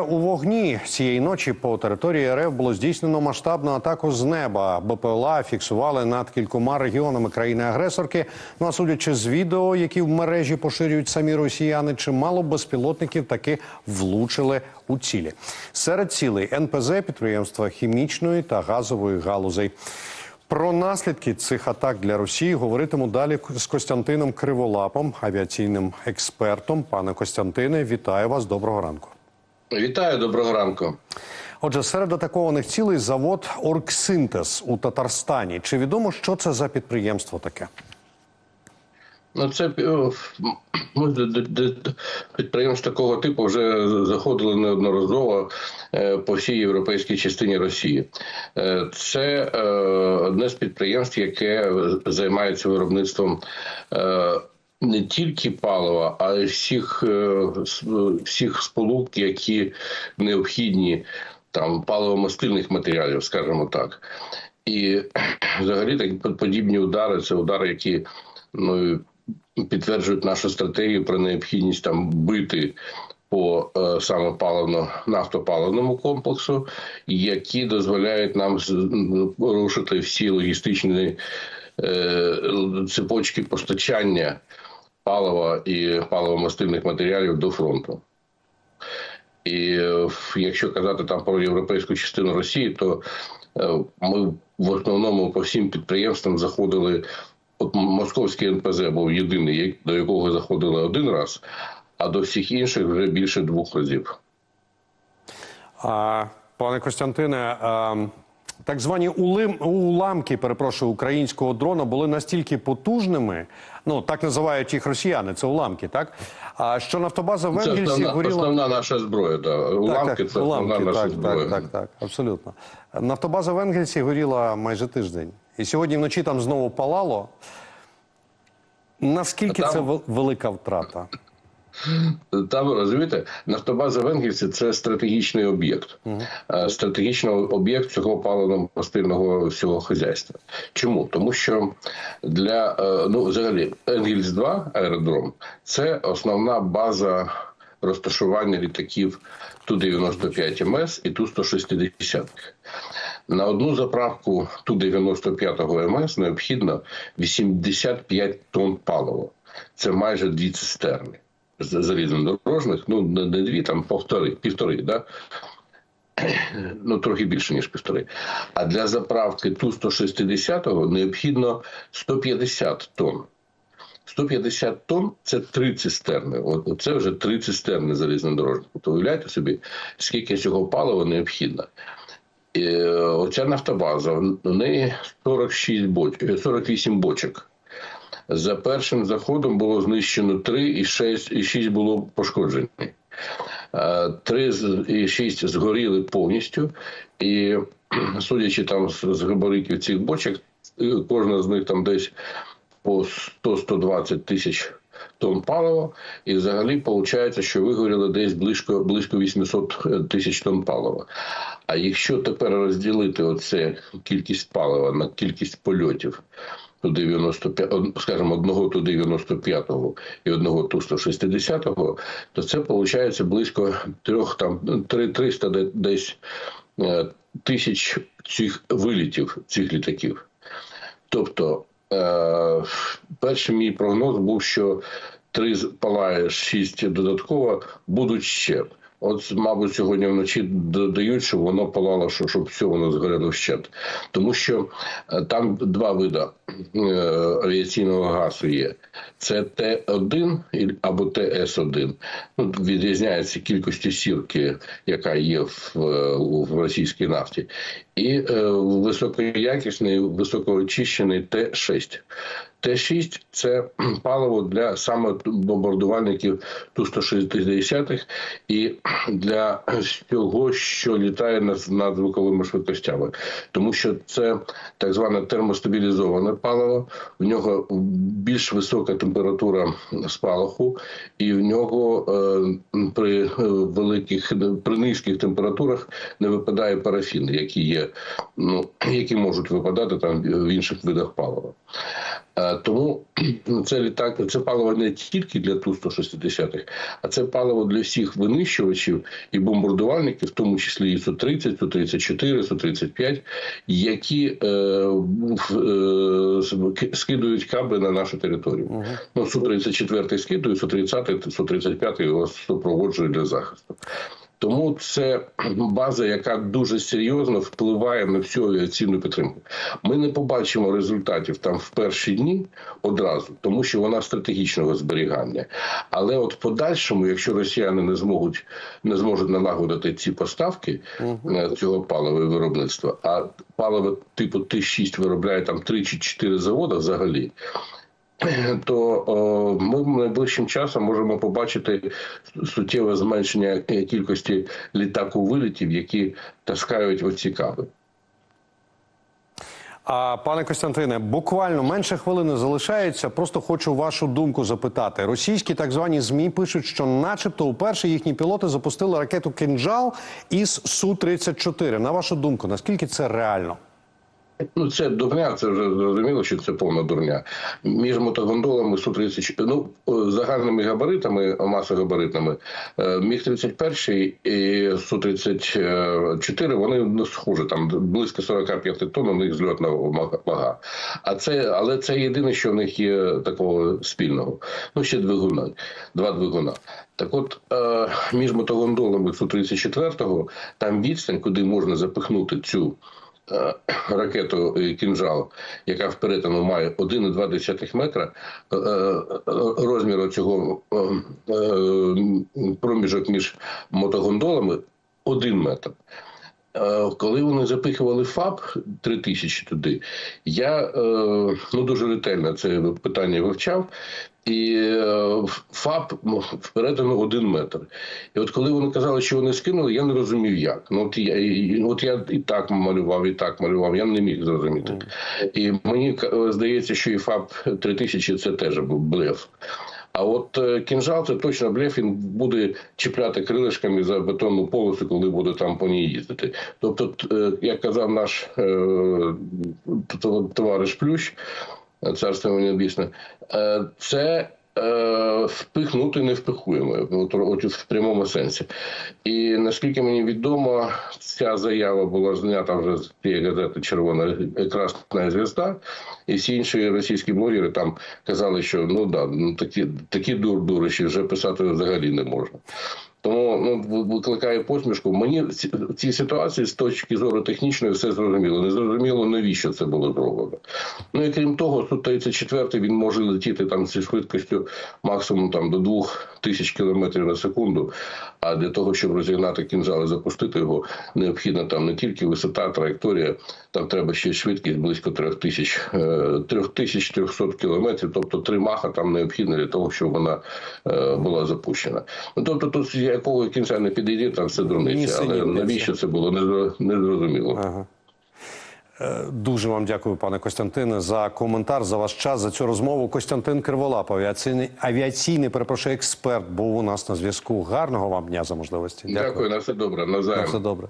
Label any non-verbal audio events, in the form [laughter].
У вогні цієї ночі по території РФ було здійснено масштабну атаку з неба. БПЛА фіксували над кількома регіонами країни-агресорки. Ну а судячи з відео, які в мережі поширюють самі росіяни, чимало безпілотників таки влучили у цілі. Серед цілей НПЗ підприємства хімічної та газової галузей. Про наслідки цих атак для Росії говоритиму далі з Костянтином Криволапом, авіаційним експертом. Пане Костянтине, вітаю вас. Доброго ранку. Вітаю, доброго ранку. Отже, серед атакованих цілей завод Оргсинтез у Татарстані. Чи відомо, що це за підприємство таке? Ну, це е, ну, д- д- д- підприємств такого типу вже заходили неодноразово е, по всій європейській частині Росії. Е, Це одне з підприємств, яке займається виробництвом. Е, Не тільки палива, а й всіх, е, всіх сполук, які необхідні там паливомастильних матеріалів, скажімо так. І [clears throat] взагалі такі подібні удари це удари, які ну підтверджують нашу стратегію про необхідність там бити по е, саме паливно нафтопаливному комплексу, які дозволяють нам рушити всі логістичні е, цепочки постачання палива і паливомастильних матеріалів до фронту. І якщо казати там про європейську частину Росії, то е, ми в основному по всім підприємствам заходили. От московський НПЗ був єдиний, до якого заходили один раз, а до всіх інших вже більше двох разів. А, пане Костянтине, а, так звані улим, уламки, перепрошую, українського дрона були настільки потужними. Ну так називають їх росіяни. Це уламки, так? А що нафтобаза в Це Енгельсі основна, горіла. основна наша зброя. Да. Уламки так, так, це основна уламки, наша так, зброя. так, так, так, абсолютно. Нафтобаза в Енгельсі горіла майже тиждень. І сьогодні вночі там знову палало. Наскільки там- це велика втрата? Там розумієте, нафтобаза в – це стратегічний об'єкт, стратегічний об'єкт цього паливно-мастильного всього хазяйства. Чому? Тому що для е, ну взагалі Енгельс 2 аеродром це основна база розташування літаків Ту-95 МС і Ту-160. На одну заправку Ту-95 МС необхідно 85 тонн палива. Це майже дві цистерни з- залізнодорожних, ну не дві, там повтори, півтори, да? [clears throat] ну трохи більше, ніж півтори. А для заправки Ту-160 необхідно 150 тонн. 150 тонн це три цистерни. От це вже три цистерни залізнодорожних. Тобто уявляєте собі, скільки цього палива необхідно. І, е, оця нафтобаза, у неї 46 боч, 48 бочок. За першим заходом було знищено 3 і 6, і 6 було пошкоджені. Е, Три з- і 6 згоріли повністю, і судячи там з габаритів цих бочок, е, кожна з них там десь по 100-120 тисяч тонн палива, і взагалі виходить, що вигоріло десь близько, близько 800 тисяч тонн палива. А якщо тепер розділити оце кількість палива на кількість польотів, 95, скажімо, одного ту 95-го і одного ту 160-го, то це виходить близько трьох там 300 десь е, тисяч цих вилітів цих літаків. Тобто, е, перший мій прогноз був, що три палає, шість додатково будуть ще. От, мабуть, сьогодні вночі додають, щоб воно палало, що- щоб все воно згоріло вщент. Тому що е, там два види е, авіаційного газу є: це Т1 або ТС1. Ну, відрізняється кількістю сірки, яка є в, е, в російській нафті, і е, високоякісний, високоочищений Т6. Т-6 – це паливо для саме бомбардувальників Ту-160 і для всього, що літає над, над звуковими швидкостями. Тому що це так зване термостабілізоване паливо, в нього більш висока температура спалаху, і в нього е, при е, великих при низьких температурах не випадає парафін, які є, ну які можуть випадати там в інших видах палива. Е, Тому [clears throat] це літак, це паливо не тільки для ту 160-х, а це паливо для всіх винищувачів і бомбардувальників, в тому числі і Су-30, Су-34, Су-35, які е, е, скидують каби на нашу територію. Ну, Су-34 скидують, Су-30, Су-35 його супроводжують для захисту. Тому це база, яка дуже серйозно впливає на всю авіаційну підтримку. Ми не побачимо результатів там в перші дні одразу, тому що вона стратегічного зберігання. Але от подальшому, якщо росіяни не зможуть не зможуть налагодити ці поставки е, цього палива і виробництва, а паливо типу Т6 виробляє там 3 чи 4 заводи взагалі то ми найближчим часом можемо побачити суттєве зменшення е, кількості літаку вилітів, які таскають оці каби. А пане Костянтине, буквально менше хвилини залишається. Просто хочу вашу думку запитати. Російські так звані змі пишуть, що, начебто, уперше їхні пілоти запустили ракету «Кинджал» із су 34 На вашу думку, наскільки це реально? Ну, це дурня, це вже зрозуміло, що це повна дурня. Між мотогондолами Су-34, ну, загальними габаритами, масогабаритними, е, Міг-31 і Су-34, вони ну, схожі, там близько 45 тонн у них зльотна вага. А це, але це єдине, що в них є такого спільного. Ну, ще двигуна, два двигуна. Так от, е, між мотогондолами Су-34 там відстань, куди можна запихнути цю е, [coughs] ракету е, «Кінжал», яка в перетину має 1,2 метра, е, е, розміру цього е, е, проміжок між мотогондолами 1 метр. Е, Коли вони запихували ФАП 3000 туди, я е, ну дуже ретельно це питання вивчав. І е, ФАП ну, перетину один метр. І от коли вони казали, що вони скинули, я не розумів, як. Ну от я і- от я і так малював, і так малював. Я не міг зрозуміти. І мені здається, що і ФАП 3000 це теж був блеф. А от е, кінжал це точно блеф, він буде чіпляти крилишками за бетонну полосу, коли буде там по ній їздити. Тобто, е, як казав наш е, товариш Плющ, е, царство йому небесне, е, це е, впихнути не впихуємо, от, в прямому сенсі. І наскільки мені відомо, ця заява була знята вже з тієї газети Червона красна звізда, і всі інші російські блогери там казали, що ну да, ну такі такі дур дурищі вже писати взагалі не можна. Тому ну викликає посмішку. Мені в цій ситуації з точки зору технічної все зрозуміло. Не зрозуміло, навіщо це було зроблено. Ну і крім того, су 34 він може летіти там зі швидкістю максимум там до 2000 км на секунду. А для того, щоб розігнати кінжал і запустити його, необхідна там не тільки висота, траєкторія, там треба ще швидкість близько 3000, е, 3300 км, тобто три маха там необхідно для того, щоб вона е, була запущена. Ну тобто тут з якого кінця не підійде, там все дурниця. Але навіщо це було не зрозуміло. Ага. Е, Дуже вам дякую, пане Костянтине, за коментар, за ваш час, за цю розмову. Костянтин Криволап, авіаційний, авіаційний перепрошую, експерт, був у нас на зв'язку. Гарного вам дня за можливості. Дякую, на все добре. Навзаєм. На все добре.